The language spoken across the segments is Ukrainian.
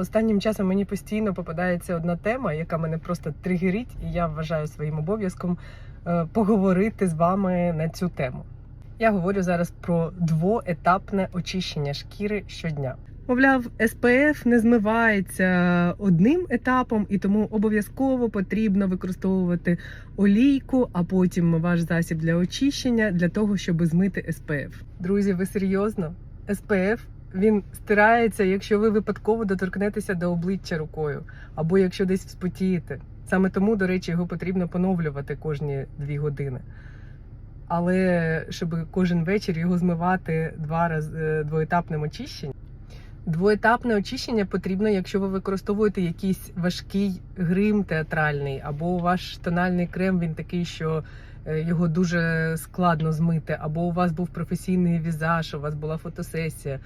Останнім часом мені постійно попадається одна тема, яка мене просто тригерить, і я вважаю своїм обов'язком е, поговорити з вами на цю тему. Я говорю зараз про двоетапне очищення шкіри щодня. Мовляв, СПФ не змивається одним етапом, і тому обов'язково потрібно використовувати олійку, а потім ваш засіб для очищення для того, щоб змити СПФ. Друзі, ви серйозно? СПФ він стирається, якщо ви випадково доторкнетеся до обличчя рукою, або якщо десь вспотієте. Саме тому, до речі, його потрібно поновлювати кожні дві години. Але щоб кожен вечір його змивати два рази двоетапним очищенням. Двоетапне очищення потрібно, якщо ви використовуєте якийсь важкий грим театральний, або ваш тональний крем він такий, що е, його дуже складно змити, або у вас був професійний візаж, у вас була фотосесія.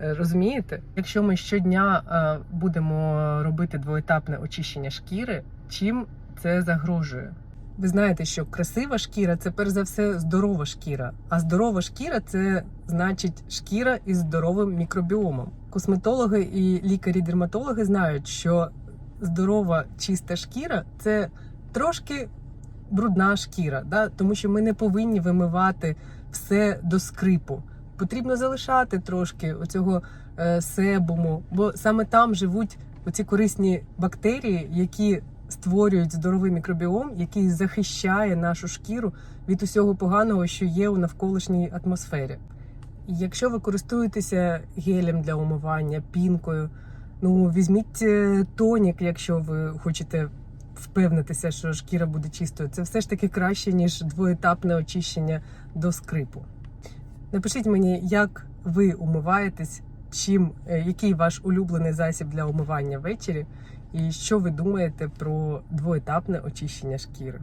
Е, Розумієте? Якщо ми щодня е, будемо робити двоетапне очищення шкіри, чим це загрожує? Ви знаєте, що красива шкіра це перш за все здорова шкіра. А здорова шкіра це значить шкіра із здоровим мікробіомом. Косметологи і лікарі-дерматологи знають, що здорова чиста шкіра це трошки брудна шкіра, да? тому що ми не повинні вимивати все до скрипу. Потрібно залишати трошки оцього е, себуму, бо саме там живуть оці корисні бактерії, які створюють здоровий мікробіом, який захищає нашу шкіру від усього поганого, що є у навколишній атмосфері. Якщо ви користуєтеся гелем для умивання, пінкою, ну візьміть е, тонік, якщо ви хочете впевнитися, що шкіра буде чистою. Це все ж таки краще, ніж двоетапне очищення до скрипу. Напишіть мені, як ви умиваєтесь, чим, е, який ваш улюблений засіб для умивання ввечері, і що ви думаєте про двоетапне очищення шкіри.